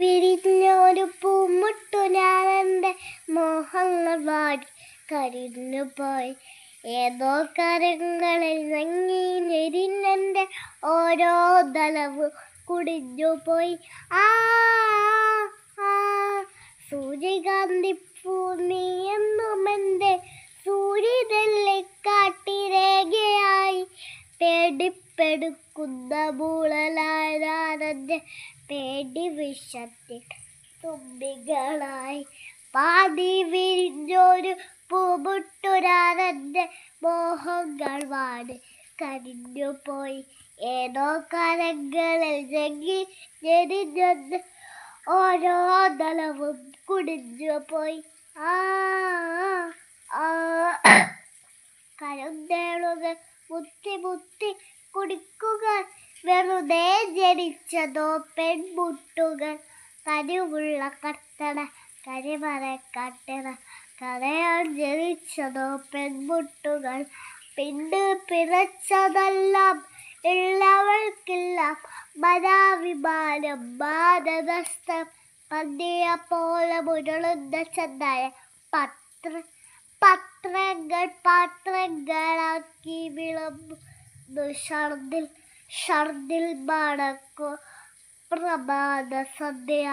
വിരിഞ്ഞൊരു പൂമുട്ടു ഞാനെന്റെ മോഹങ്ങൾ വാടി കരിഞ്ഞു പോയി. ഏതോ കരങ്ങളിൽ നങ്ങി നെരിഞ്ഞെന്റെ ഓരോ ദളവ് കുടിഞ്ഞു പോയി. ആ ആ മൂളലാരാതെ പേടി വിഷത്തിൽ തുമ്പികളായി പാതി വിരിഞ്ഞൊരു പൂമുട്ടുരാനന്റെ മോഹങ്ങൾ വാട് കരിഞ്ഞു പോയി ഏതോ കരങ്ങളിൽ ഞെങ്ങി ഞെരിഞ്ഞെന്ന് ഓരോ ദളവും കുടിഞ്ഞു പോയി ആ കരുന്തേളുകൾ കരുന്തേളുക മുത്തി മുത്തി കുടിക്കുക. വെറുതെ ജനിച്ചതോ പെൺമുട്ടുകൾ കനിവുള്ള കട്ടണ കരിമറ കട്ടണ കരയാൻ ജനിച്ചതോ പെൺമുട്ടുകൾ പിണ്ട് പിറച്ചതെല്ലാം ഉള്ളവൾക്കെല്ലാം മനാഭിമാനം മാനനഷ്ടം. പന്നിയ പോലെ മുരളുന്ന ചെന്നായ പത്ര പത്രങ്ങൾ പാത്രങ്ങളാക്കി വിളമ്പുന്നു ഷർദിൽ ഷർദിൽ മണക്കോ പ്രഭാത സന്ധ്യ.